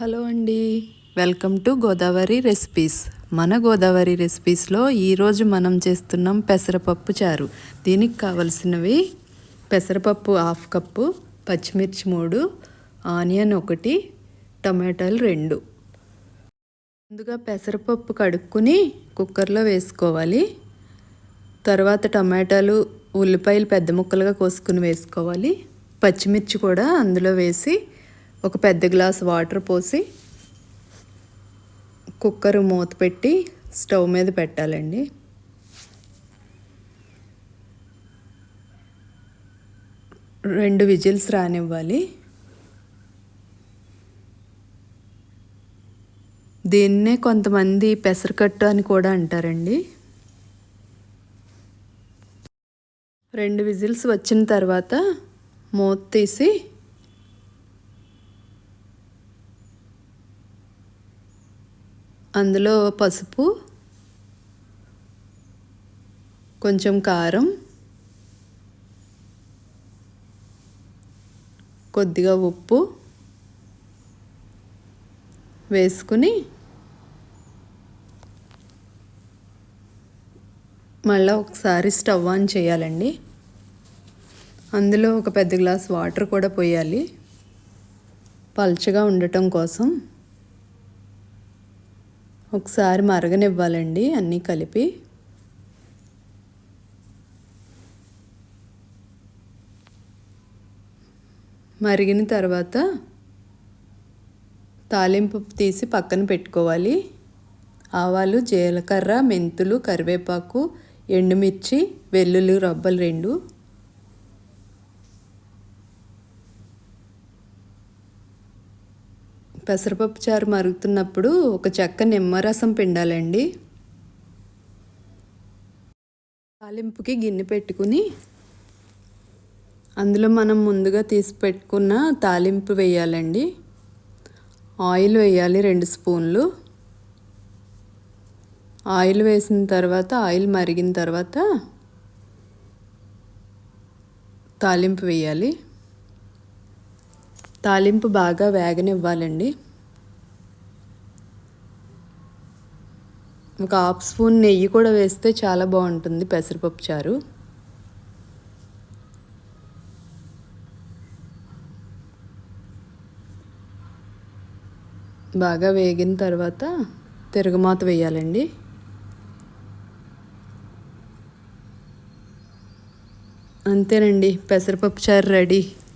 Hello అండి. Welcome to Godavari recipes. మన గోదావరి రెసిపీస్లో ఈరోజు మనం చేస్తున్నాం పెసరపప్పు చారు. దీనికి కావలసినవి పెసరపప్పు హాఫ్ కప్పు పచ్చిమిర్చి మూడు ఆనియన్ ఒకటి టమాటాలు రెండు. ముందుగా పెసరపప్పు కడుక్కుని కుక్కర్లో వేసుకోవాలి. తర్వాత టమాటాలు ఉల్లిపాయలు పెద్ద ముక్కలుగా కోసుకుని వేసుకోవాలి. పచ్చిమిర్చి కూడా అందులో వేసి ఒక పెద్ద గ్లాస్ వాటర్ పోసి కుక్కర్ మూత పెట్టి స్టవ్ మీద పెట్టాలండి. రెండు విజిల్స్ రానివ్వాలి. దీన్నే కొంతమంది పెసరకట్టు అని కూడా అంటారండి. రెండు విజిల్స్ వచ్చిన తర్వాత మూత తీసి అందులో పసుపు కొంచెం కారం కొద్దిగా ఉప్పు వేసుకుని మళ్ళీ ఒకసారి స్టవ్ ఆన్ చేయాలండి. అందులో ఒక పెద్ద గ్లాస్ వాటర్ కూడా పోయాలి. పల్చగా ఉండటం కోసం ఒకసారి మరగనివ్వాలండి అన్నీ కలిపి. మరిగిన తర్వాత తాలింపు తీసి పక్కన పెట్టుకోవాలి. ఆవాలు జీలకర్ర మెంతులు కరివేపాకు ఎండుమిర్చి వెల్లుల్లి రబ్బలు రెండు. పెసరపప్పు చారు మరుగుతున్నప్పుడు ఒక చెక్క నిమ్మరసం పిండాలండి. తాలింపుకి గిన్నె పెట్టుకుని అందులో మనం ముందుగా తీసి పెట్టుకున్న తాలింపు వేయాలండి. ఆయిల్ వేయాలి రెండు స్పూన్లు. ఆయిల్ వేసిన తర్వాత ఆయిల్ మరిగిన తర్వాత తాలింపు వేయాలి. తాలింపు బాగా వేగనివ్వాలండి. ఒక హాఫ్ స్పూన్ నెయ్యి కూడా వేస్తే చాలా బాగుంటుంది పెసరపప్పు చారు. బాగా వేగిన తర్వాత తిరగమాత వేయాలండి. అంతేనండి పెసరపప్పు చారు రెడీ.